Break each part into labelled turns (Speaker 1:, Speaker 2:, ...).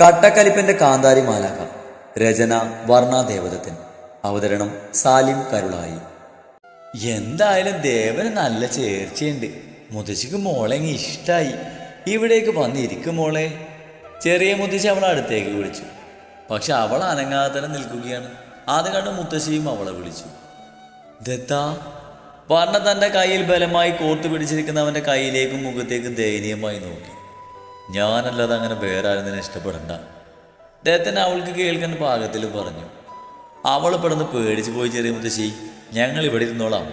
Speaker 1: കട്ടക്കലിപ്പന്റെ കാന്താരി മാലാക രചന വർണാദേവതത്തിൻ അവതരണം സാലിം കരുളായി. എന്തായാലും ദേവന് നല്ല ചേർച്ചയുണ്ട്. മുതശ്ശിക്ക് മോളെങ്ങി ഇഷ്ടായി. ഇവിടേക്ക് വന്നിരിക്കും മോളെ. ചെറിയ മുത്തശ്ശി അവളെ അടുത്തേക്ക് വിളിച്ചു. പക്ഷെ അവൾ അനങ്ങാതെ തന്നെ നിൽക്കുകയാണ്. അത് കണ്ട് മുത്തശ്ശിയും അവളെ വിളിച്ചു. ദത്ത വർണ തന്റെ കയ്യിൽ ബലമായി കോർത്തു പിടിച്ചിരിക്കുന്നവന്റെ കയ്യിലേക്കും മുഖത്തേക്കും ദയനീയമായി നോക്കി. ഞാനല്ലാതെ അങ്ങനെ വേറെ ആരും തന്നെ ഇഷ്ടപ്പെടണ്ട. അദ്ദേഹത്തിന് അവൾക്ക് കേൾക്കുന്ന പാകത്തിൽ പറഞ്ഞു. അവൾ പെടുന്ന് പേടിച്ചു പോയി ചെറിയ മുത്തശ്ശി ഞങ്ങൾ ഇവിടെ ഇരുന്നോളാം.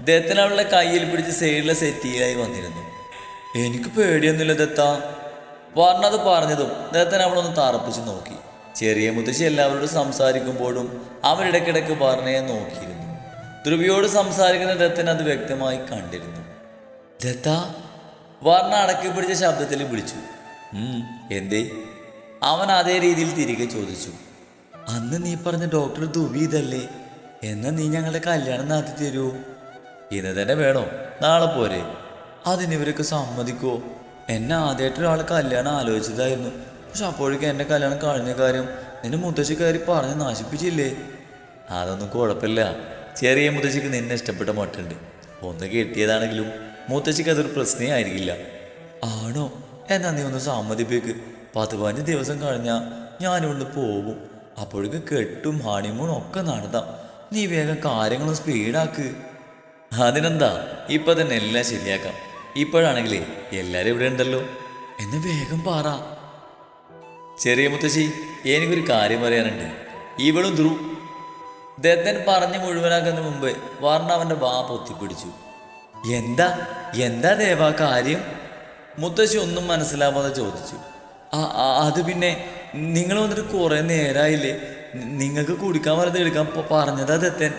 Speaker 1: ദത്തൻ അവളുടെ കയ്യിൽ പിടിച്ച് സൈഡിലെ സെറ്റിയിലായി വന്നിരുന്നു. എനിക്ക് പേടിയൊന്നുമില്ല ദത്ത. പറഞ്ഞത് പറഞ്ഞതും ദത്തൻ അവളൊന്ന് തറപ്പിച്ച് നോക്കി. ചെറിയ മുത്തശ്ശി എല്ലാവരോടും സംസാരിക്കുമ്പോഴും അവരിടയ്ക്കിടയ്ക്ക് പറഞ്ഞയെ നോക്കിയിരുന്നു. ധ്രുവിയോട് സംസാരിക്കുന്ന ദത്തൻ അത് വ്യക്തമായി കണ്ടിരുന്നു. ദത്ത വർണ അടക്കി പിടിച്ച ശബ്ദത്തിൽ വിളിച്ചു. "ഉം, എന്തേ? അവൻ അതേ രീതിയിൽ തിരികെ ചോദിച്ചു. അന്ന് നീ പറഞ്ഞ ഡോക്ടർ ദുബി ഇതല്ലേ? എന്നാ നീ ഞങ്ങളുടെ കല്യാണം നടത്തി തരുമോ ഇന്ന് തന്നെ വേണോ? നാളെ പോരെ. അതിനിവരൊക്കെ സമ്മതിക്കോ? എന്നെ ആദ്യമായിട്ട് ഒരാൾ കല്യാണം ആലോചിച്ചതായിരുന്നു. പക്ഷെ അപ്പോഴേക്കും എന്റെ കല്യാണം കഴിഞ്ഞ കാര്യം നിന്റെ മുത്തശ്ശിക്കാരി പറഞ്ഞ് നാശിപ്പിച്ചില്ലേ? അതൊന്നും കുഴപ്പമില്ല. ചെറിയ മുത്തശ്ശിക്ക് നിന്നെ ഇഷ്ടപ്പെട്ട മട്ടുണ്ട്. ഒന്ന് കിട്ടിയതാണെങ്കിലും മുത്തശ്ശിക്ക് അതൊരു പ്രശ്നമേ ആയിരിക്കില്ല. ആണോ? എന്നാ നീ ഒന്ന് സമ്മതിപ്പിക്ക്. പത്ത് പതിനഞ്ച് ദിവസം കഴിഞ്ഞാൽ ഞാനിവിടുന്ന് പോകും. അപ്പോഴേക്ക് കെട്ടും ഹണിമൂണും ഒക്കെ നടത്താം. നീ വേഗം കാര്യങ്ങളും സ്പീഡാക്ക് അതിനെന്താ? ഇപ്പൊ തന്നെ എല്ലാം ശരിയാക്കാം. ഇപ്പോഴാണെങ്കിലേ എല്ലാരും ഇവിടെ ഉണ്ടല്ലോ. എന്ന് വേഗം പാറ. ചെറിയ മുത്തശ്ശി എനിക്കൊരു കാര്യം പറയാനുണ്ട്. ഇവളും ധ്രുവ് ദത്തൻ പറഞ്ഞു മുഴുവനാക്കുന്ന മുമ്പ് വർണ അവന്റെ വാ പൊത്തിപ്പിടിച്ചു. എന്താ? എന്താ ദേവാ കാര്യം? മുത്തശ്ശി ഒന്നും മനസ്സിലാവാതെ ചോദിച്ചു. ആ അത് പിന്നെ നിങ്ങൾ വന്നിട്ട് കുറേ നേരായില്ലേ? നി- നിങ്ങൾക്ക് കുടിക്കാൻ പറഞ്ഞത് എടുക്കാൻ പറഞ്ഞതാ ദത്തൻ.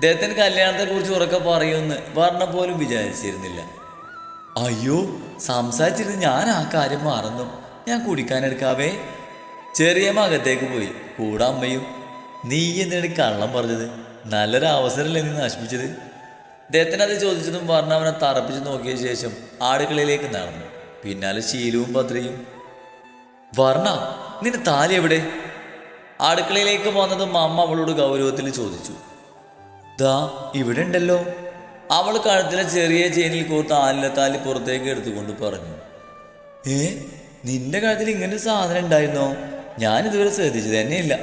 Speaker 1: ദത്തൻ കല്യാണത്തെ കുറിച്ച് ഉറക്കെ പറയുമെന്ന് പറഞ്ഞ പോലും വിചാരിച്ചിരുന്നില്ല. അയ്യോ സംസാരിച്ചിരുന്ന് ഞാൻ ആ കാര്യം മറന്നു. ഞാൻ കുടിക്കാനെടുക്കാവേ ചെറിയ മകത്തേക്ക് പോയി. കൂടെ അമ്മയും നീ എന്തിനാണ് കള്ളം പറഞ്ഞത്? നല്ലൊരു അവസരമല്ലേ നീ നശിപ്പിച്ചത്? ദത്തൻ അത് ചോദിച്ചതും വർണ അവനെ തറപ്പിച്ച് നോക്കിയ ശേഷം ആടുകളിലേക്ക് നടന്നു. പിന്നാലെ ശീലവും ഭദ്രയും. വർണ നിന്റെ താലി എവിടെ? അടുക്കളയിലേക്ക് വന്നതും അമ്മ അവളോട് ഗൗരവത്തിൽ ചോദിച്ചു. ദാ ഇവിടെ ഉണ്ടല്ലോ. അവൾ കഴുത്തിലെ ചെറിയ ചെയിനിൽ കോർത്ത് താലി പുറത്തേക്ക് എടുത്തുകൊണ്ട് പറഞ്ഞു. ഏ നിന്റെ കഴുത്തിൽ ഇങ്ങനെ സാധനം ഉണ്ടായിരുന്നോ? ഞാൻ ഇതുവരെ ശ്രദ്ധിച്ചത് തന്നെയില്ല.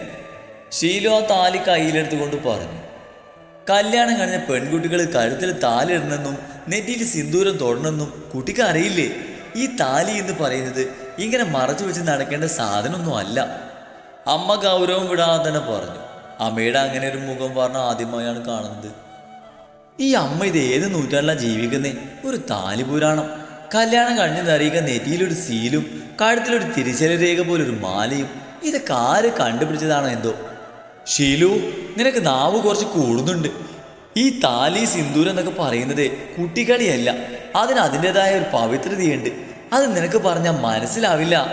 Speaker 1: ഷീലു ആ താലി കയ്യിലെടുത്തുകൊണ്ട് പറഞ്ഞു. കല്യാണം കഴിഞ്ഞ പെൺകുട്ടികൾ കഴുത്തിൽ താലിടണമെന്നും നെറ്റിയിൽ സിന്ദൂരം തൊടണമെന്നും കുട്ടിക്ക് അറിയില്ലേ? ഈ താലി എന്ന് പറയുന്നത് ഇങ്ങനെ മറച്ചു വെച്ച് നടക്കേണ്ട സാധനമൊന്നും അല്ല. അമ്മ ഗൗരവം വിടാതെ തന്നെ പറഞ്ഞു. അമ്മയുടെ അങ്ങനെ ഒരു മുഖം പറഞ്ഞ ആദ്യമായാണ് കാണുന്നത്. ഈ അമ്മ ഇത് ഏത് നൂറ്റാണ്ടിലാണ് ജീവിക്കുന്നേ? ഒരു താലി പുരാണം. കല്യാണം കഴിഞ്ഞ് നിറയുക നെറ്റിയിലൊരു സീലും കഴുത്തിലൊരു തിരിച്ചല രേഖ പോലൊരു മാലയും. ഇതൊക്കെ ആര് കണ്ടുപിടിച്ചതാണോ എന്തോ? ഷീലു നിനക്ക് നാവ് കുറച്ച് കൂടുന്നുണ്ട്. ഈ താലി സിന്ദൂരം എന്നൊക്കെ പറയുന്നത് കുട്ടിക്കളിയല്ല അതിന് അതിന്റെതായ ഒരു പവിത്രതയുണ്ട്. അത് നിനക്ക് പറഞ്ഞാൽ മനസ്സിലാവില്ല.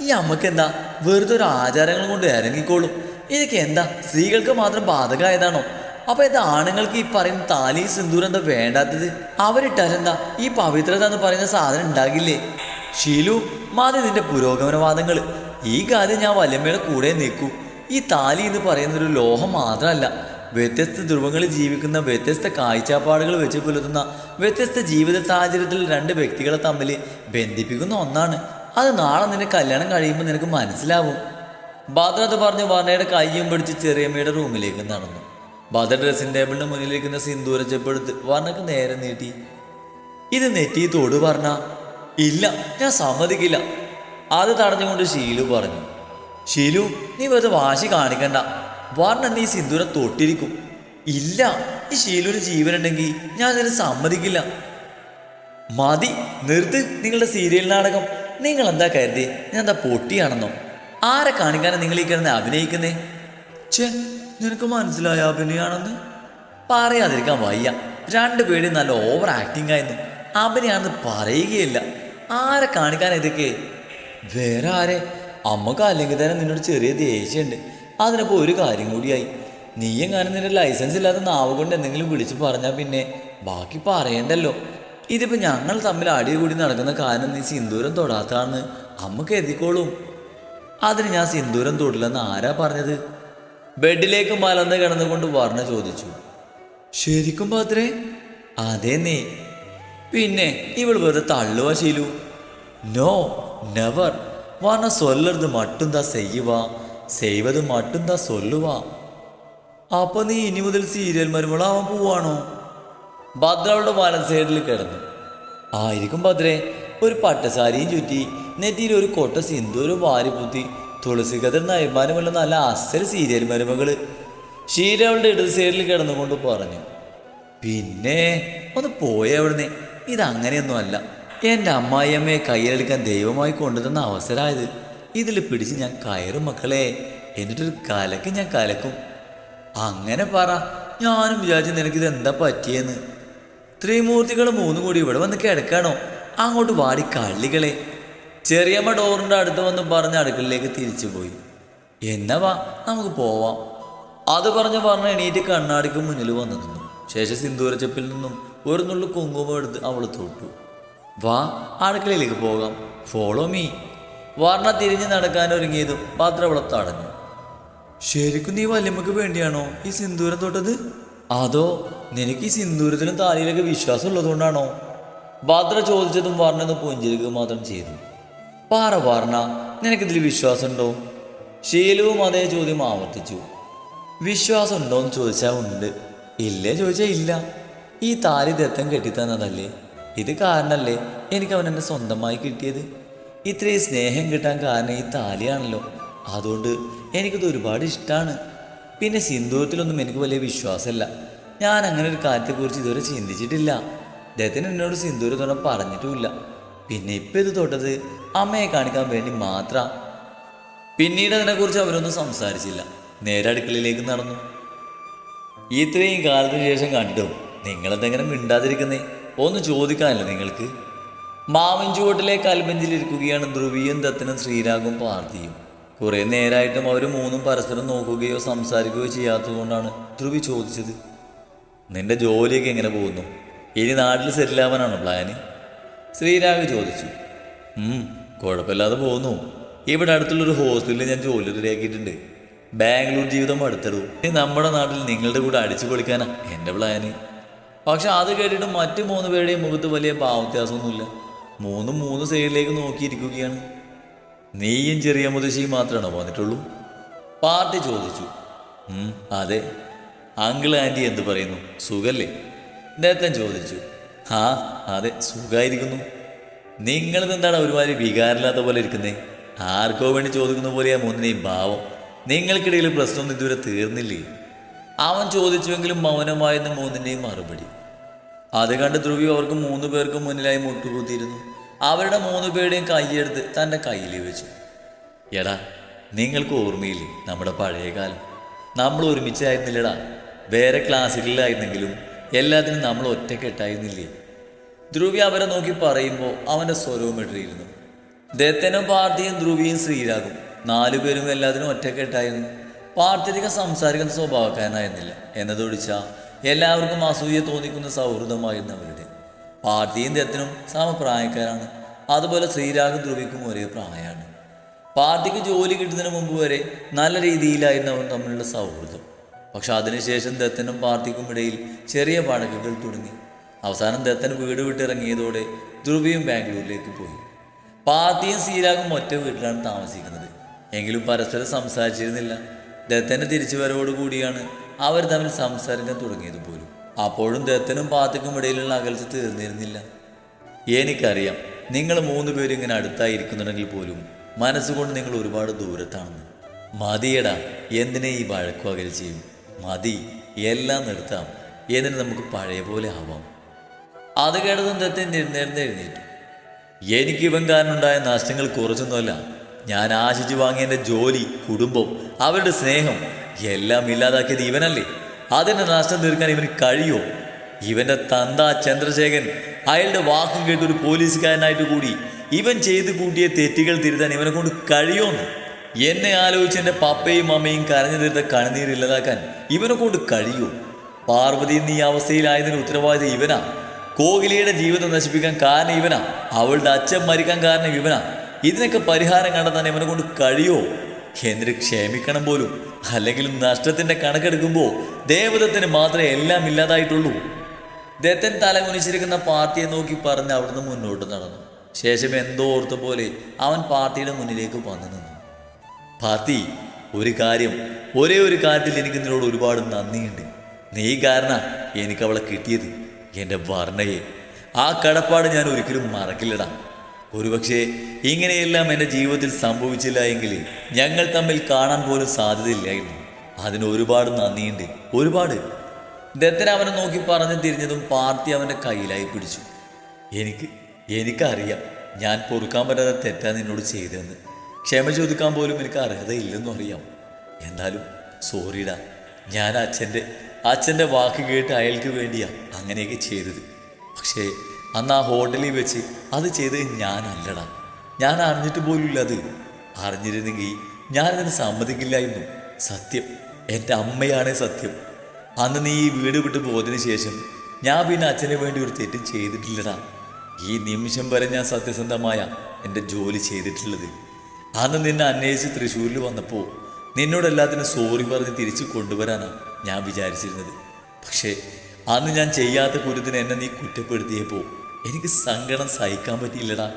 Speaker 1: ഈ അമ്മയ്ക്ക് എന്താ? വെറുതെ ഒരു ആചാരങ്ങൾ കൊണ്ട് ഇറങ്ങിക്കോളും. ഇതൊക്കെ എന്താ? സ്ത്രീകൾക്ക് മാത്രം ബാധകമായതാണോ? അപ്പൊ ഇത് ആണുങ്ങൾക്ക് ഈ പറയുന്ന താലി സിന്ദൂരം എന്താ വേണ്ടാത്തത്? അവരിട്ടാലെന്താ ഈ പവിത്രത എന്ന് പറയുന്ന സാധനം ഉണ്ടാകില്ലേ? ഷീലു മാതി നിന്റെ പുരോഗമനവാദങ്ങൾ ഈ കാര്യം ഞാൻ വല്യമ്മയുടെ കൂടെ നിൽക്കൂ. ഈ താലി എന്ന് പറയുന്ന ഒരു ലോഹം മാത്രമല്ല. വ്യത്യസ്ത ധ്രുവങ്ങളിൽ ജീവിക്കുന്ന വ്യത്യസ്ത കാഴ്ചപ്പാടുകൾ വെച്ച് പുലർത്തുന്ന വ്യത്യസ്ത ജീവിത സാഹചര്യത്തിൽ രണ്ട് വ്യക്തികളെ തമ്മിൽ ബന്ധിപ്പിക്കുന്ന ഒന്നാണ്. അത് നാളെ നിന്റെ കല്യാണം കഴിയുമ്പോൾ നിനക്ക് മനസ്സിലാവും. ഭദ്ര അത് പറഞ്ഞ് വർണയുടെ കയ്യും പിടിച്ച് ചെറിയമ്മയുടെ റൂമിലേക്ക് നടന്നു. ഭദ്ര ഡ്രസ്സിംഗ് ടേബിളിന് മുന്നിലിരിക്കുന്ന സിന്ദൂര ചെപ്പെടുത്ത് വർണക്ക് നേരെ നീട്ടി. ഇത് നെറ്റി തോട് പറഞ്ഞ ഇല്ല ഞാൻ സമ്മതിക്കില്ല. അത് തടഞ്ഞുകൊണ്ട് ഷീലു പറഞ്ഞു. ഷീലു നീ വെറുതെ വാശി കാണിക്കണ്ട. വർണൻ നീ സിന്ദൂരം തൊട്ടിരിക്കും. ഇല്ല ഈ ശീലുവിന് ജീവനുണ്ടെങ്കിൽ ഞാൻ അതിന് സമ്മതിക്കില്ല. മതി നിർത്ത് നിങ്ങളുടെ സീരിയൽ നാടകം. നിങ്ങൾ എന്താ കരുതി? ഞാൻ എന്താ പൊട്ടിയാണെന്നോ? ആരെ കാണിക്കാനാണ് നിങ്ങൾ ഈ കിടന്ന് അഭിനയിക്കുന്നേ? ഛേ നിനക്ക് മനസ്സിലായ അഭിനയാണെന്ന്? പറയാതിരിക്കാൻ വയ്യ. രണ്ടു പേടി നല്ല ഓവർ ആക്ടിംഗ് ആയിരുന്നു. അഭിനയാണെന്ന് പറയുകയില്ല. ആരെ കാണിക്കാൻ ഇതൊക്കെ? വേറെ ആരെ? അമ്മയ്ക്ക് അല്ലെങ്കിൽ തന്നെ നിന്നോട് ചെറിയ ദേഷ്യമുണ്ട്. അതിനപ്പോൾ ഒരു കാര്യം കൂടിയായി. നീ എങ്ങാനും നിന്റെ ലൈസൻസ് ഇല്ലാത്ത നാവ് കൊണ്ട് എന്തെങ്കിലും വിളിച്ചു പറഞ്ഞാൽ പിന്നെ ബാക്കി പറയണ്ടല്ലോ. ഇതിപ്പോ ഞങ്ങൾ തമ്മിൽ അടി കൂടി നടക്കുന്ന കാരണം നീ സിന്ദൂരം തൊടാത്താണെന്ന് അമ്മയ്ക്ക് എത്തിക്കോളും അതിന് ഞാൻ സിന്ദൂരം തൊടില്ലെന്ന് ആരാ പറഞ്ഞത്? ബെഡിലേക്ക് മലന്ന് കിടന്നുകൊണ്ട് വർണ ചോദിച്ചു. ശരിക്കും പാത്രേ? അതേ നീ. പിന്നെ ഇവൾ വെറുതെ തള്ളുവാ ശീലു. No never വർണ സൊല്ലരുത് മട്ടും ചെയ്യുവാ? ചെയ്വത് മട്ടും താ സൊല്ലുവാ അപ്പൊ നീ ഇനി മുതൽ സീരിയൽ മരുമളാവാൻ പോവാണോ? ഭദ്രയുടെ വലം സൈഡിൽ കിടന്നു. ആയിരിക്കും ഭദ്രേ. ഒരു പട്ടസാരിയും ചുറ്റി നെറ്റിയിൽ ഒരു കൊട്ട സിന്ദൂരം വാരിപ്പുത്തി തുളസികഥ നയമാനമുള്ള നല്ല അസൽ സീരിയൽ മരുമകൾ. ഷീല അവളുടെ ഇടത് സൈഡിൽ കിടന്നുകൊണ്ട് പറഞ്ഞു. പിന്നെ ഒന്ന് പോയവിടുന്ന് ഇതങ്ങനെയൊന്നും അല്ല എന്റെ അമ്മായിയമ്മയെ കയ്യിലെടുക്കാൻ ദൈവമായി കൊണ്ടുതന്ന അവസരമായത് ഇതിൽ പിടിച്ച് ഞാൻ കയറും മക്കളെ. എന്നിട്ടൊരു കലക്ക് ഞാൻ കലക്കും. അങ്ങനെ പറ. ഞാനും വിചാരിച്ചു നിനക്കിത് എന്താ പറ്റിയെന്ന്. ത്രിമൂർത്തികൾ മൂന്നും കൂടി ഇവിടെ വന്ന് കിടക്കാണോ? അങ്ങോട്ട് വാടി കള്ളികളെ. ചെറിയമ്മ ഡോറിന്റെ അടുത്ത് വന്ന് പറഞ്ഞ് അടുക്കളയിലേക്ക് തിരിച്ചു പോയി. എന്നാ വാ നമുക്ക് പോവാം. അത് പറഞ്ഞ് പറഞ്ഞ എണീറ്റ് കണ്ണാടിക്ക് മുന്നിൽ വന്നു നിന്നു. ശേഷം സിന്ദൂരച്ചപ്പിൽ നിന്നും ഒരു നുള്ളു കുങ്കുമം എടുത്ത് അവൾ തൊട്ടു. വാ അടുക്കളയിലേക്ക് പോകാം. ഫോളോ മീ വർണ തിരിഞ്ഞ് നടക്കാൻ ഒരുങ്ങിയതും തടഞ്ഞു ശരിക്കും നീ വല്യമ്മക്ക് വേണ്ടിയാണോ ഈ സിന്ദൂരം തൊട്ടത്? അതോ നിനക്ക് ഈ സിന്ദൂരത്തിലും താലിയിലൊക്കെ വിശ്വാസം ഉള്ളതുകൊണ്ടാണോ ഭദ്ര ചോദിച്ചതും വർണന്ന് പുഞ്ചിരിക്കുക മാത്രം ചെയ്തു. പാറ വർണ നിനക്കിതിൽ വിശ്വാസമുണ്ടോ? ശീലവും അതേ ചോദ്യം ആവർത്തിച്ചു. വിശ്വാസം ഉണ്ടോ എന്ന് ചോദിച്ചാൽ ഉണ്ട്. ഇല്ലേ ചോദിച്ചാൽ ഇല്ല. ഈ താലി ദത്തം കെട്ടിത്തന്നതല്ലേ? ഇത് കാരണല്ലേ എനിക്ക് അവൻ എന്നെ സ്വന്തമായി കിട്ടിയത്? ഇത്രയും സ്നേഹം കിട്ടാൻ കാരണം ഈ താലിയാണല്ലോ. അതുകൊണ്ട് എനിക്കിത് ഒരുപാട് ഇഷ്ടമാണ് പിന്നെ സിന്ദൂരത്തിലൊന്നും എനിക്ക് വലിയ വിശ്വാസമല്ല. ഞാൻ അങ്ങനെ ഒരു കാര്യത്തെക്കുറിച്ച് ഇതുവരെ ചിന്തിച്ചിട്ടില്ല. അദ്ദേഹത്തിന് എന്നോട് സിന്ദൂരം പറഞ്ഞിട്ടുമില്ല. പിന്നെ ഇപ്പം ഇത് തൊട്ടത് അമ്മയെ കാണിക്കാൻ വേണ്ടി മാത്രം. പിന്നീട് അതിനെക്കുറിച്ച് അവരൊന്നും സംസാരിച്ചില്ല. നേരെ അടുക്കളയിലേക്ക് നടന്നു. ഇത്രയും കാലത്തിന് ശേഷം കണ്ടിട്ടും നിങ്ങളെന്തെങ്ങനെ മിണ്ടാതിരിക്കുന്നേ? ഒന്ന് ചോദിക്കാനല്ലേ നിങ്ങൾക്ക്? മാവിൻ ചുവട്ടിലെ കൽബഞ്ചിലിരിക്കുകയാണ് ധ്രുവിയും ദത്തനും ശ്രീരാഗും പാർത്ഥിയും കുറേ നേരായിട്ടും അവർ മൂന്നും പരസ്പരം നോക്കുകയോ സംസാരിക്കുകയോ ചെയ്യാത്തതുകൊണ്ടാണ് ധ്രുവി ചോദിച്ചത്. നിന്റെ ജോലിയൊക്കെ എങ്ങനെ പോകുന്നു? ഇനി നാട്ടിൽ സെറ്റിലാവാനാണ് പ്ലാന്? ശ്രീരാഗ് ചോദിച്ചു. കുഴപ്പമില്ലാതെ പോകുന്നു. ഇവിടെ അടുത്തുള്ളൊരു ഹോസ്റ്റലിൽ ഞാൻ ജോലി റെഡിയാക്കിയിട്ടുണ്ട്. ബാംഗ്ലൂർ ജീവിതം അടുത്തടൂ. നമ്മുടെ നാട്ടിൽ നിങ്ങളുടെ കൂടെ അടിച്ചു പൊളിക്കാനാ എന്റെ പ്ലാന്. പക്ഷെ അത് കേട്ടിട്ട് മറ്റു മൂന്ന് പേരുടെയും മുഖത്ത് വലിയ ഭാവവ്യത്യാസമൊന്നുമില്ല. മൂന്നും മൂന്ന് സൈഡിലേക്ക് നോക്കിയിരിക്കുകയാണ്. നീയും ചെറിയ മുതശ്ശിയും മാത്രമാണോ വന്നിട്ടുള്ളൂ? പാർട്ടി ചോദിച്ചു. അതെ. അങ്കിൾ ആന്റി എന്ത് പറയുന്നു? സുഖല്ലേ? നേരത്തെ ചോദിച്ചു. ആ അതെ സുഖമായിരിക്കുന്നു നിങ്ങളിത് എന്താണ് ഒരുമാതിരി വികാരമില്ലാത്ത പോലെ ഇരിക്കുന്നേ? ആർക്കോ വേണ്ടി ചോദിക്കുന്ന പോലെയാ മൂന്നിനെയും ഭാവം. നിങ്ങൾക്കിടയിൽ പ്രശ്നമൊന്നും ഇതുവരെ തീർന്നില്ലേ? അവൻ ചോദിച്ചുവെങ്കിലും മൗനമായിരുന്ന മൂന്നിന്റെയും മറുപടി. അത് കണ്ട് ധ്രുവി അവർക്ക് മൂന്ന് പേർക്ക് മുന്നിലായി മുട്ടുകൂത്തിയിരുന്നു. അവരുടെ മൂന്ന് പേരുടെയും കൈയെടുത്ത് തന്റെ കയ്യിൽ വെച്ചു. എടാ നിങ്ങൾക്ക് ഓർമ്മയില്ലേ നമ്മുടെ പഴയ കാലം? നമ്മൾ ഒരുമിച്ചായിരുന്നില്ലടാ. വേറെ ക്ലാസ്സുകളിലായിരുന്നെങ്കിലും എല്ലാത്തിനും നമ്മൾ ഒറ്റക്കെട്ടായിരുന്നില്ലേ? ധ്രുവി അവരെ നോക്കി പറയുമ്പോൾ അവന്റെ സ്വരവും ഇട്ടിരുന്നു ദത്തനും പാർട്ടിയും ധ്രുവിയും ശ്രീരാഗും നാലുപേരും എല്ലാത്തിനും ഒറ്റക്കെട്ടായിരുന്നു. പാർട്ടിയധികം സംസാരിക്കുന്ന സ്വഭാവക്കാരനായിരുന്നില്ല. എന്നതൊഴിച്ച എല്ലാവർക്കും അസൂയ തോന്നിക്കുന്ന സൗഹൃദമായിരുന്നു അവരുടെ പാർട്ടിയും ദത്തനും സമപ്രായക്കാരാണ്. അതുപോലെ ശ്രീരാഗും ധ്രുവിക്കും ഒരേ പ്രായമാണ്. പാർട്ടിക്ക് ജോലി കിട്ടുന്നതിന് മുമ്പ് വരെ നല്ല രീതിയിലായിരുന്നു അവൻ തമ്മിലുള്ള സൗഹൃദം. പക്ഷെ അതിനുശേഷം ദത്തനും പാർട്ടിക്കും ഇടയിൽ ചെറിയ പഴക്കുകൾ തുടങ്ങി. അവസാനം ദത്തൻ വീട് വിട്ടിറങ്ങിയതോടെ ധ്രുവിയും ബാംഗ്ലൂരിലേക്ക് പോയി. പാർട്ടിയും സീരാഗും ഒറ്റ വീട്ടിലാണ് താമസിക്കുന്നത്. എങ്കിലും പരസ്പരം സംസാരിച്ചിരുന്നില്ല. ദത്തന്റെ തിരിച്ചുവരവോട് കൂടിയാണ് അവർ തമ്മിൽ സംസാരിക്കാൻ തുടങ്ങിയത് പോലും. അപ്പോഴും ദത്തനും പാത്തക്കും ഇടയിലുള്ള അകൽച്ച തീർന്നിരുന്നില്ല. എനിക്കറിയാം നിങ്ങൾ മൂന്ന് പേരും ഇങ്ങനെ അടുത്തായിരിക്കുന്നുണ്ടെങ്കിൽ പോലും മനസ്സുകൊണ്ട് നിങ്ങൾ ഒരുപാട് ദൂരത്താണെന്ന്. മതിയടാ എന്തിനെ ഈ വഴക്കു അകൽച്ചയും മതി എല്ലാം നിർത്താം. എന്നിട്ട് നമുക്ക് പഴയ പോലെ ആവാം. അത് കേട്ടതും ദത്തൻ എഴുന്നേറ്റു. എനിക്ക് ഇവൻ കാരണമുണ്ടായ നഷ്ടങ്ങൾ കുറച്ചൊന്നുമല്ല ഞാൻ ആശിച്ചു വാങ്ങിയ എന്റെ ജോലി കുടുംബം അവരുടെ സ്നേഹം എല്ലാം ഇല്ലാതാക്കിയത് ഇവനല്ലേ? അതിന്റെ നഷ്ടം തീർക്കാൻ ഇവന് കഴിയുമോ ഇവന്റെ തന്ത ചന്ദ്രശേഖരൻ അയാളുടെ വാക്കും കേട്ട് ഒരു പോലീസുകാരനായിട്ട് കൂടി ഇവൻ ചെയ്ത് കൂട്ടിയ തെറ്റുകൾ തിരുത്താൻ ഇവനെ കൊണ്ട് കഴിയുമെന്ന് എന്നെ ആലോചിച്ച് എന്റെ പപ്പയും അമ്മയും കരഞ്ഞു തീർത്ത കണ്ണുനീർ ഇല്ലാതാക്കാൻ ഇവനെ കൊണ്ട് കഴിയുമോ പാർവതി നീ അവസ്ഥയിലായതിന് ഉത്തരവാദിത്തം ഇവനാ. കോഹ്ലിയുടെ ജീവിതം നശിപ്പിക്കാൻ കാരണം ഇവനാ. അവളുടെ അച്ഛൻ മരിക്കാൻ കാരണം ഇവനാ. ഇതിനൊക്കെ പരിഹാരം കണ്ടെത്താൻ ഇവനെ കൊണ്ട് കഴിയോ? എന്നിട്ട് ക്ഷമിക്കണം പോലും? അല്ലെങ്കിൽ നഷ്ടത്തിന്റെ കണക്കെടുക്കുമ്പോൾ ദേവതത്തിന് മാത്രമേ എല്ലാം ഇല്ലാതായിട്ടുള്ളൂ. ദത്തൻ തല കുനിച്ചിരിക്കുന്ന പാർട്ടിയെ നോക്കി പറഞ്ഞ് അവിടുന്ന് മുന്നോട്ട് നടന്നു. ശേഷം എന്തോ ഓർത്ത പോലെ അവൻ പാർട്ടിയുടെ മുന്നിലേക്ക് വന്നു നിന്നു. പാർട്ടി ഒരു കാര്യം ഒരേ ഒരു കാര്യത്തിൽ എനിക്ക് നിന്നോട് ഒരുപാട് നന്ദിയുണ്ട്. നീ കാരണ എനിക്ക് അവളെ കിട്ടിയത്. എന്റെ വർണയെ. ആ കടപ്പാട് ഞാൻ ഒരിക്കലും മറക്കില്ലടാ. ഒരുപക്ഷെ ഇങ്ങനെയെല്ലാം എന്റെ ജീവിതത്തിൽ സംഭവിച്ചില്ല എങ്കിൽ ഞങ്ങൾ തമ്മിൽ കാണാൻ പോലും സാധ്യതയില്ലായിരുന്നു. അതിന് ഒരുപാട് നന്ദിയുണ്ട്. ഒരുപാട്. ദത്തൻ അവനെ നോക്കി പറഞ്ഞു തിരിഞ്ഞതും പാർട്ടി അവന്റെ കയ്യിലായി പിടിച്ചു. എനിക്ക് എനിക്കറിയാം. ഞാൻ പൊറുക്കാൻ പറ്റാത്ത തെറ്റാ നിന്നോട് ചെയ്തതെന്ന്. ക്ഷമ ചോദിക്കാൻ പോലും എനിക്ക് അർഹതയില്ലെന്നും അറിയാം. എന്നാലും സോറിടാ. ഞാൻ അച്ഛന്റെ അച്ഛന്റെ വാക്ക് കേട്ട് അയാൾക്ക് വേണ്ടിയാണ് അങ്ങനെയൊക്കെ ചെയ്തത്. പക്ഷേ അന്ന് ആ ഹോട്ടലിൽ വെച്ച് അത് ചെയ്തത് ഞാനല്ലടാ. ഞാൻ അറിഞ്ഞിട്ട് പോലുമില്ല അത്. അറിഞ്ഞിരുന്നെങ്കിൽ ഞാനതിന് സമ്മതിക്കില്ലായിരുന്നു. സത്യം. എന്റെ അമ്മയാണ് സത്യം. അന്ന് നീ ഈ വീട് വിട്ട് പോയതിനു ശേഷം ഞാൻ പിന്നെ അച്ഛന് വേണ്ടി ഒരു തെറ്റും ചെയ്തിട്ടില്ലടാ. ഈ നിമിഷം വരെ ഞാൻ സത്യസന്ധമായ എന്റെ ജോലി ചെയ്തിട്ടുള്ളത്. അന്ന് നിന്നെ അന്വേഷിച്ച് തൃശ്ശൂരിൽ വന്നപ്പോൾ നിന്നോട് എല്ലാത്തിനും സോറി പറഞ്ഞ് തിരിച്ചു കൊണ്ടുവരാനാണ് ഞാൻ വിചാരിച്ചിരുന്നത്. പക്ഷേ അന്ന് ഞാൻ ചെയ്യാത്ത കുരുത്തിന് എന്നെ നീ കുറ്റപ്പെടുത്തിയപ്പോൾ എനിക്ക് സങ്കടം സഹിക്കാൻ പറ്റിയില്ലടാ.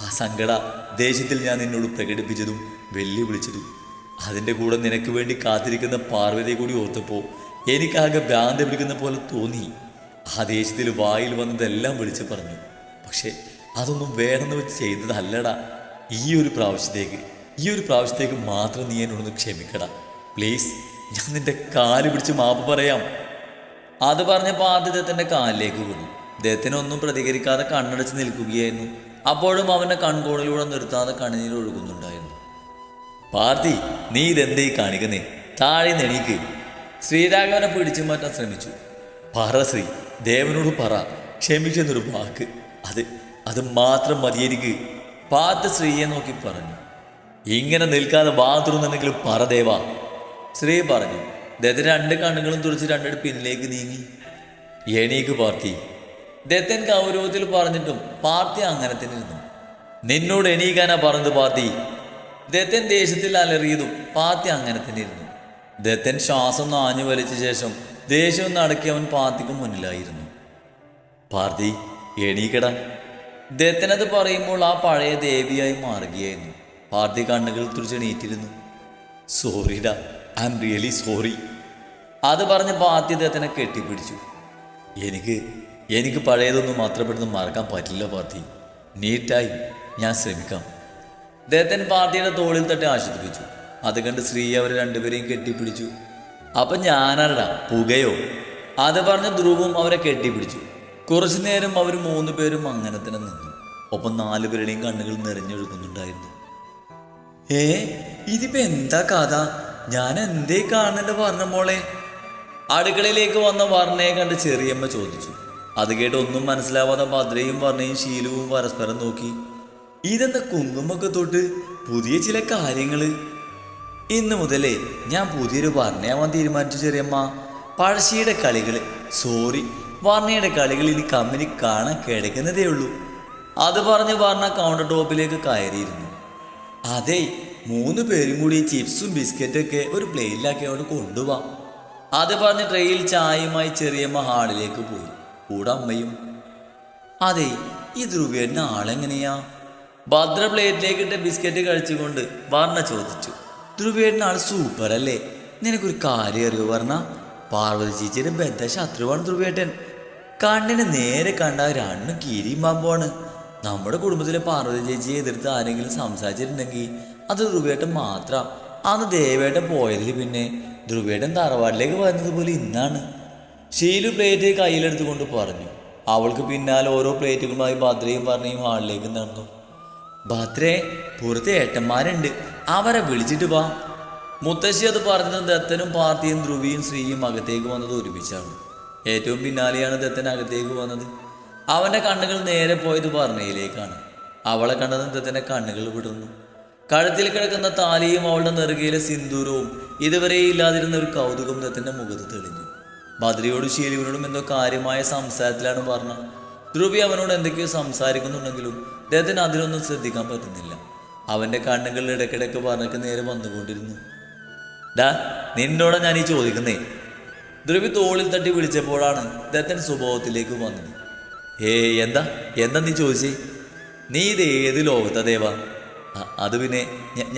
Speaker 1: ആ സങ്കട ദേഷ്യത്തിൽ ഞാൻ നിന്നോട് പ്രകടിപ്പിച്ചതും വെല്ലുവിളിച്ചതും. അതിന്റെ കൂടെ നിനക്ക് വേണ്ടി കാത്തിരിക്കുന്ന പാർവതിയെ കൂടി ഓർത്തപ്പോൾ എനിക്കാകെ ഭ്രാന്ത് പിടിക്കുന്ന പോലെ തോന്നി. ആ ദേഷ്യത്തിൽ വായിൽ വന്നതെല്ലാം വിളിച്ച് പറഞ്ഞു. പക്ഷേ അതൊന്നും വേണമെന്ന് വെച്ച് ചെയ്തതല്ലടാ. ഈ ഒരു പ്രാവശ്യത്തേക്ക് ഈ ഒരു പ്രാവശ്യത്തേക്ക് മാത്രം നീ എന്നോടൊന്ന് ക്ഷമിക്കടാ. പ്ലീസ് ഞാൻ നിന്റെ കാൽ പിടിച്ച് മാപ്പ് പറയാം. അത് പറഞ്ഞപ്പോൾ ആദ്യത്തെ കാലിലേക്ക് വീണു. ദത്തിനൊന്നും പ്രതികരിക്കാതെ കണ്ണടച്ച് നിൽക്കുകയായിരുന്നു. അപ്പോഴും അവന്റെ കൺകോണിലൂടെ നിർത്താതെ കണ്ണീർ ഒഴുകുന്നുണ്ടായിരുന്നു. പാർത്തി നീ ഇതെന്തേ കാണിക്കുന്നേ? താഴെ നെണീക്ക് ശ്രീരാഘവനെ പിടിച്ചു മാറ്റാൻ ശ്രമിച്ചു. പറ ശ്രീ ദേവനോട് പറ. ക്ഷമിച്ചെന്നൊരു വാക്ക്. അത് അത് മാത്രം മതി എനിക്ക് പാർത്ത് ശ്രീയെ നോക്കി പറഞ്ഞു. ഇങ്ങനെ നിൽക്കാതെ ബാത്റൂം എന്തെങ്കിലും പറ ദേവ. ശ്രീ പറഞ്ഞു ദത്തൻ രണ്ട് കണ്ണുകളും തുറച്ച് രണ്ടടി പിന്നിലേക്ക് നീങ്ങി. എണീക്ക് പാർത്തി. ദത്തൻ ഗൗരവത്തിൽ പറഞ്ഞിട്ടും പാർത്തി അങ്ങനെ തന്നെ ഇരുന്നു നിന്നോട് എണീക്കാനാ പറഞ്ഞത് പാർത്തി ദത്തൻ ദേഷ്യത്തിൽ അലറിയതും പാർത്തി അങ്ങനെ തന്നെ ഇരുന്നു ദത്തൻ ശ്വാസം നാഞ്ഞു വലിച്ച ശേഷം ദേഷ്യം നടക്കി അവൻ പാർത്തിക്ക് മുന്നിലായിരുന്നു. പാർത്തി എണീക്കടാ. ദത്തനത് പറയുമ്പോൾ ആ പഴയ ദേവിയായി മാറുകയായിരുന്നു. പാർത്തി കണ്ണുകൾ തുറിച്ചെണീറ്റിരുന്നു സോറിടാ ഐ എം റിയലി സോറി അത് പറഞ്ഞ് പാർത്തി ദത്തനെ കെട്ടിപ്പിടിച്ചു. എനിക്ക് എനിക്ക് പഴയതൊന്നും മാത്രപ്പെടുന്ന് മറക്കാൻ പറ്റില്ല പാർത്തി നീറ്റായി. ഞാൻ ശ്രമിക്കാം. ദേത്തൻ പാർട്ടിയുടെ തോളിൽ തട്ടി ആശ്വസിപ്പിച്ചു. അത് കണ്ട് ശ്രീ അവരെ രണ്ടുപേരെയും കെട്ടിപ്പിടിച്ചു. അപ്പൊ ഞാനാരടാ? പുകയോ? അത് പറഞ്ഞ് ധ്രുവും അവരെ കെട്ടിപ്പിടിച്ചു. കുറച്ചു നേരം അവർ മൂന്ന് പേരും അങ്ങനെ തന്നെ നിന്നു. ഒപ്പം നാലു പേരുടെയും കണ്ണുകൾ നിറഞ്ഞൊഴുകുന്നുണ്ടായിരുന്നു. ഏ ഇതിപ്പോ എന്താ കഥ? ഞാൻ എന്തേ കാണുന്നുണ്ട് പറഞ്ഞ മോളെ? അടുക്കളയിലേക്ക് വന്ന വർണയെ കണ്ട് ചെറിയമ്മ ചോദിച്ചു. അത് കേട്ട് ഒന്നും മനസ്സിലാവാതെ ഭദ്രയും വർണയും ശീലവും പരസ്പരം നോക്കി. ഇതെന്ന കുങ്കുമൊക്കെ തൊട്ട് പുതിയ ചില കാര്യങ്ങൾ ഇന്ന് മുതലേ ഞാൻ പുതിയൊരു വർണയാവാൻ തീരുമാനിച്ചു ചെറിയമ്മ. പഴശ്ശിയുടെ കളികൾ സോറി വർണയുടെ കളികൾ ഇനി കമ്പനി കാണാൻ കിടക്കുന്നതേ ഉള്ളൂ. അത് പറഞ്ഞ് വർണ കൗണ്ടർ ടോപ്പിലേക്ക് കയറിയിരുന്നു. അതെ മൂന്ന് പേരും കൂടി ചിപ്സും ബിസ്ക്കറ്റും ഒക്കെ ഒരു പ്ലേറ്റിലാക്കി അവിടെ കൊണ്ടുപോവാം. അത് പറഞ്ഞ് ട്രെയിൽ ചായയുമായി ചെറിയമ്മ ഹാളിലേക്ക് പോയി. കൂടെ അമ്മയും അതെ ഈ ധ്രുവേട്ടന് ആളെങ്ങനെയാ? ഭദ്ര പ്ലേറ്റിലേക്ക് ഇട്ട ബിസ്ക്കറ്റ് കഴിച്ചുകൊണ്ട് വർണ ചോദിച്ചു. ധ്രുവേട്ടൻ ആൾ സൂപ്പർ അല്ലേ നിനക്കൊരു കാര്യം അറിയോ വർണ? പാർവതി ചേച്ചിയുടെ ബദ്ധ ശത്രുവാണ് ധ്രുവേട്ടൻ. കണ്ണിന് നേരെ കണ്ട രണ്ടും കീരിയും പാമ്പുമാണ്. നമ്മുടെ കുടുംബത്തിലെ പാർവതി ചേച്ചിയെ എതിർത്ത് ആരെങ്കിലും സംസാരിച്ചിട്ടുണ്ടെങ്കിൽ അത് ധ്രുവേട്ടൻ മാത്രം. അന്ന് ദേവേട്ടൻ പോയതിൽ പിന്നെ ധ്രുവേട്ടൻ തറവാട്ടിലേക്ക് വരുന്നത് പോലെ ഇന്നാണ്. ഷീലു പ്ലേറ്റ് കയ്യിലെടുത്തുകൊണ്ട് പറഞ്ഞു. അവൾക്ക് പിന്നാലെ ഓരോ പ്ലേറ്റുകളുമായി ഭദ്രയും പറഞ്ഞയും ഹാളിലേക്ക് നടന്നു. ഭദ്രേ പുറത്ത് ഏട്ടന്മാരുണ്ട്. അവരെ വിളിച്ചിട്ട് വാ. മുത്തശ്ശി അത് പറഞ്ഞത് ദത്തനും പാർത്തിയും ധ്രുവിയും ശ്രീയും അകത്തേക്ക് വന്നത് ഒരുമിച്ചാണ്. ഏറ്റവും പിന്നാലെയാണ് ദത്തൻ അകത്തേക്ക് വന്നത്. അവന്റെ കണ്ണുകൾ നേരെ പോയത് വർണയിലേക്കാണ്. അവളെ കണ്ടതും ദത്തന്റെ കണ്ണുകൾ വിടുന്നു കഴുത്തിൽ കിടക്കുന്ന താലിയും അവളുടെ നെറുകയിലെ സിന്ദൂരവും ഇതുവരെ ഇല്ലാതിരുന്ന ഒരു കൗതുകം ദത്തന്റെ മുഖത്ത് തെളിഞ്ഞു. ബദ്രിയോടും ശീലുവിനോടും എന്തോ കാര്യമായ സംസാരത്തിലാണ് പറഞ്ഞ. ധ്രുവി അവനോട് എന്തൊക്കെയോ സംസാരിക്കുന്നുണ്ടെങ്കിലും അദ്ദേഹത്തിന് അതിനൊന്നും ശ്രദ്ധിക്കാൻ പറ്റുന്നില്ല. അവന്റെ കണ്ണുകളിൽ ഇടയ്ക്കിടയ്ക്ക് പറഞ്ഞൊക്കെ നേരെ വന്നുകൊണ്ടിരുന്നു. ഡാ നിന്നോടാ ഞാൻ ഈ ചോദിക്കുന്നേ. ധ്രുവി തോളിൽ തട്ടി വിളിച്ചപ്പോഴാണ് ദത്തൻ സ്വഭാവത്തിലേക്ക് വന്നത്. ഏ എന്താ? എന്താ നീ ചോദിച്ചേ? നീ ഇത് ഏത് ലോകത്താ ദേവ? അത് പിന്നെ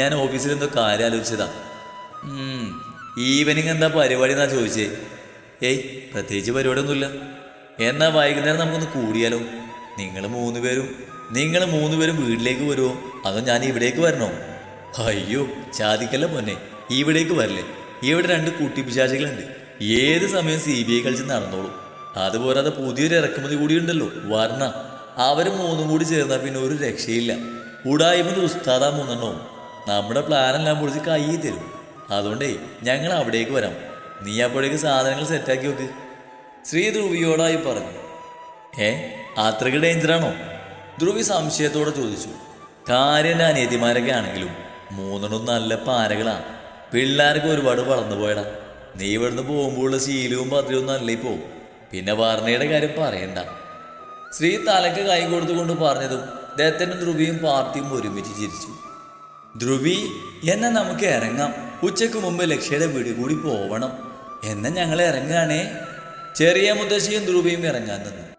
Speaker 1: ഞാൻ ഓഫീസിൽ എന്തോ കാര്യം ആലോചിച്ചതാ ഈവനിങ് എന്താ പരിപാടി എന്നാ ചോദിച്ചേ? ഏയ് പ്രത്യേകിച്ച് പരിപാടിയൊന്നുമില്ല. എന്നാ വൈകുന്നേരം നമുക്കൊന്ന് കൂടിയാലോ? നിങ്ങൾ മൂന്ന് പേരും നിങ്ങൾ മൂന്ന് പേരും വീട്ടിലേക്ക് വരുമോ അതോ ഞാൻ ഇവിടേക്ക് വരണോ? അയ്യോ ചാദിക്കല്ല പൊന്നെ. ഇവിടേക്ക് വരില്ലേ? ഇവിടെ രണ്ട് കുട്ടി പിശാചികളുണ്ട് ഏത് സമയം സി ബി ഐ കളിച്ച് നടന്നോളൂ. അതുപോരാതെ പുതിയൊരു ഇറക്കുമതി കൂടിയുണ്ടല്ലോ വർണ അവർ മൂന്നും കൂടി ചേർന്നാൽ പിന്നെ ഒരു രക്ഷയില്ല. ഉടായ്മ ഉസ്താദാ മൂന്നെണ്ണവും. നമ്മുടെ പ്ലാനെല്ലാം പൊളിച്ച് കൈ തരും. അതുകൊണ്ടേ ഞങ്ങൾ അവിടേക്ക് വരാം. നീ അപ്പോഴേക്ക് സാധനങ്ങൾ സെറ്റാക്കി വെക്ക് ശ്രീ ധ്രുവിയോടായി പറഞ്ഞു. ഏ അത്രയ്ക്ക് ഡേഞ്ചറാണോ ധ്രുവി സംശയത്തോടെ ചോദിച്ചു. കാര്യം അനിയത്തിമാരൊക്കെ ആണെങ്കിലും മൂന്നെണ്ണം നല്ല പാരകളാ. പിള്ളേർക്ക് ഒരുപാട് വളർന്നു പോയടാ. നീ ഇവിടുന്ന് പോകുമ്പോഴുള്ള ശീലവും പദ്രവും നല്ലേ പോവും പിന്നെ വർണയുടെ കാര്യം പറയണ്ട. ശ്രീ തലയ്ക്ക് കൈ കൊടുത്തുകൊണ്ട് പറഞ്ഞതും ദത്തനും ധ്രുവിയും പാർട്ടിയും ഒരുമിച്ച് ചിരിച്ചു. ധ്രുവി എന്നാ നമുക്ക് ഇറങ്ങാം. ഉച്ചയ്ക്ക് മുമ്പ് ലക്ഷ്യയുടെ വീട് കൂടി പോവണം. എന്നാ ഞങ്ങൾ ഇറങ്ങുകയാണേ. ചെറിയ മുത്തശ്ശിയും ധ്രുവിയും ഇറങ്ങാൻ നിന്നു.